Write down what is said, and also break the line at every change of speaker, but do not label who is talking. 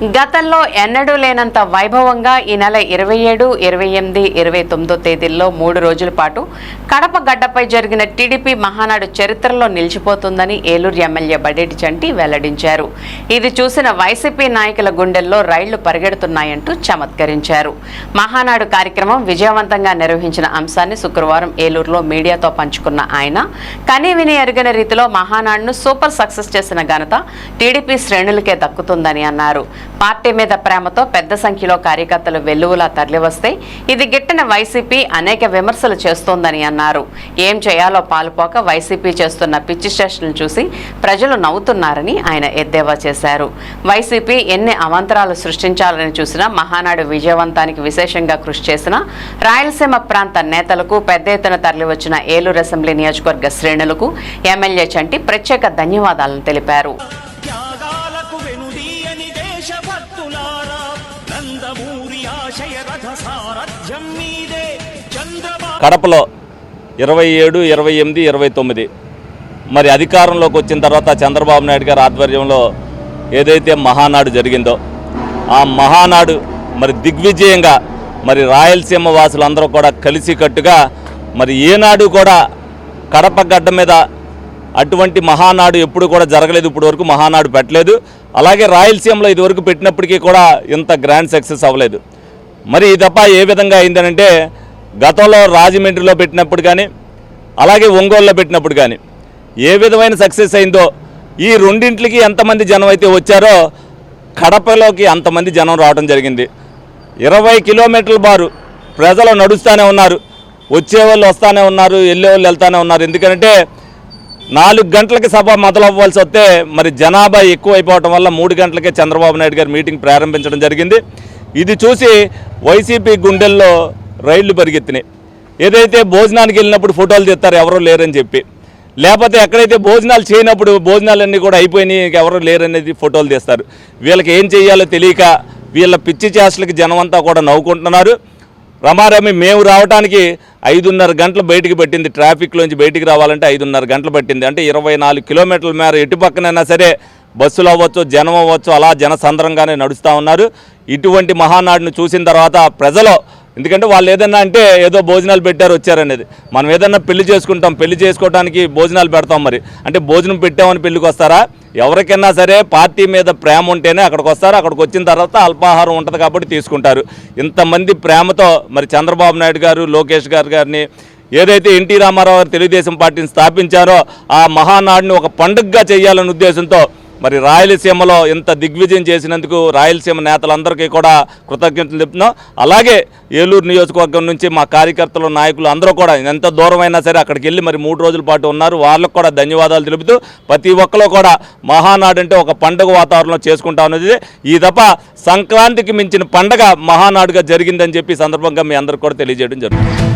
గతంలో ఎన్నడూ లేనంత వైభవంగా ఈ నెల ఇరవై ఏడు ఇరవై ఎనిమిది ఇరవై తొమ్మిదో తేదీల్లో మూడు రోజుల పాటు కడప గడ్డపై జరిగిన టీడీపీ మహానాడు చరిత్రలో నిలిచిపోతుందని ఏలూరు ఎమ్మెల్యే బడేటి చంటి వెల్లడించారు. ఇది చూసిన వైసీపీ నాయకుల గుండెల్లో రైళ్ళు పరిగెడుతున్నాయంటూ చమత్కరించారు. మహానాడు కార్యక్రమం విజయవంతంగా నిర్వహించిన అంశాన్ని శుక్రవారం ఏలూరులో మీడియాతో పంచుకున్న ఆయన కనీ విని రీతిలో మహానాడును సూపర్ సక్సెస్ చేసిన ఘనత టీడీపీ శ్రేణులకే దక్కుతుందని అన్నారు. పార్టీ మీద ప్రేమతో పెద్ద సంఖ్యలో కార్యకర్తలు వెల్లువలా తరలివస్తే ఇది గిట్టిన వైసీపీ అనేక విమర్శలు చేస్తోందని అన్నారు. ఏం చేయాలో పాలుపోక వైసీపీ చేస్తున్న పిచ్చి స్టేషన్లు చూసి ప్రజలు నవ్వుతున్నారని ఆయన ఎద్దేవా చేశారు. వైసీపీ ఎన్ని అవాంతరాలు సృష్టించాలని చూసినా మహానాడు విజయవంతానికి విశేషంగా కృషి చేసిన రాయలసీమ ప్రాంత నేతలకు పెద్ద ఎత్తున తరలివచ్చిన ఏలూరు అసెంబ్లీ నియోజకవర్గ శ్రేణులకు ఎమ్మెల్యే చంటి ప్రత్యేక ధన్యవాదాలను తెలిపారు.
కడపలో ఇరవై ఏడు ఇరవై ఎనిమిది ఇరవై తొమ్మిది. మరి అధికారంలోకి వచ్చిన తర్వాత చంద్రబాబు నాయుడు గారి ఆధ్వర్యంలో ఏదైతే మహానాడు జరిగిందో ఆ మహానాడు మరి దిగ్విజయంగా మరి రాయలసీమ వాసులందరూ కూడా కలిసికట్టుగా మరి ఏనాడు కూడా కడప గడ్డ మీద అటువంటి మహానాడు ఎప్పుడు కూడా జరగలేదు ఇప్పుడు వరకు మహానాడు పెట్టలేదు. అలాగే రాయలసీమలో ఇదివరకు పెట్టినప్పటికీ కూడా ఇంత గ్రాండ్ సక్సెస్ అవ్వలేదు. మరి ఈ తప్ప ఏ విధంగా అయిందనంటే గతంలో రాజమండ్రిలో పెట్టినప్పుడు కానీ అలాగే ఒంగోలులో పెట్టినప్పుడు కానీ ఏ విధమైన సక్సెస్ అయిందో ఈ రెండింటికి ఎంతమంది జనం అయితే వచ్చారో కడపలోకి అంతమంది జనం రావడం జరిగింది. ఇరవై కిలోమీటర్ల బారు ప్రజలు నడుస్తూనే ఉన్నారు వచ్చేవాళ్ళు వస్తూనే ఉన్నారు వెళ్ళేవాళ్ళు వెళ్తూనే ఉన్నారు. ఎందుకంటే నాలుగు గంటలకి సభ మొదలవ్వాల్సి వస్తే మరి జనాభా ఎక్కువ అయిపోవటం వల్ల మూడు గంటలకే చంద్రబాబు నాయుడు గారు మీటింగ్ ప్రారంభించడం జరిగింది. ఇది చూసి వైసీపీ గుండెల్లో రైళ్ళు పరిగెత్తినాయి. ఏదైతే భోజనానికి వెళ్ళినప్పుడు ఫోటోలు తీస్తారు ఎవరూ లేరని చెప్పి. లేకపోతే ఎక్కడైతే భోజనాలు చేయనప్పుడు భోజనాలన్నీ కూడా అయిపోయినాయి ఎవరూ లేరనేది ఫోటోలు తీస్తారు. వీళ్ళకి ఏం చేయాలో తెలియక వీళ్ళ పిచ్చి చేష్టలకి జనమంతా కూడా నవ్వుకుంటున్నారు. రమారమి మేము రావడానికి ఐదున్నర గంటలు బయటికి పట్టింది. ట్రాఫిక్లోంచి బయటికి రావాలంటే ఐదున్నర గంటలు పట్టింది. అంటే ఇరవై నాలుగు కిలోమీటర్ల మేర ఎటు పక్కనైనా సరే బస్సులు అవ్వచ్చు జనం అవ్వచ్చు అలా జనసంద్రంగానే నడుస్తూ ఉన్నారు. ఇటువంటి మహానాడును చూసిన తర్వాత ప్రజలు ఎందుకంటే వాళ్ళు ఏదన్నా అంటే ఏదో భోజనాలు పెట్టారు వచ్చారనేది. మనం ఏదన్నా పెళ్ళి చేసుకుంటాం పెళ్ళి చేసుకోవడానికి భోజనాలు పెడతాం మరి. అంటే భోజనం పెట్టామని పెళ్ళికి వస్తారా? ఎవరికైనా సరే పార్టీ మీద ప్రేమ ఉంటేనే అక్కడికి వస్తారు. అక్కడికి వచ్చిన తర్వాత అల్పాహారం ఉంటుంది కాబట్టి తీసుకుంటారు. ఇంతమంది ప్రేమతో మరి చంద్రబాబు నాయుడు గారు లోకేష్ గారు గారిని ఏదైతే ఎన్టీ రామారావు గారు తెలుగుదేశం పార్టీని స్థాపించారో ఆ మహానాడుని ఒక పండుగగా చేయాలనే ఉద్దేశంతో మరి రాయలసీమలో ఇంత దిగ్విజయం చేసినందుకు రాయలసీమ నేతలందరికీ కూడా కృతజ్ఞతలు చెప్తున్నాం అలాగే ఏలూరు నియోజకవర్గం నుంచి మా కార్యకర్తలు నాయకులు అందరూ కూడా ఎంత దూరమైనా సరే అక్కడికి వెళ్ళి మరి మూడు రోజుల పాటు ఉన్నారు. వాళ్ళకు కూడా ధన్యవాదాలు తెలుపుతూ ప్రతి ఒక్కరు కూడా మహానాడు అంటే ఒక పండుగ వాతావరణంలో చేసుకుంటా ఉన్నది. ఈ తప్ప సంక్రాంతికి మించిన పండగ మహానాడుగా జరిగిందని చెప్పి సందర్భంగా మీ అందరికి కూడా తెలియజేయడం జరుగుతుంది.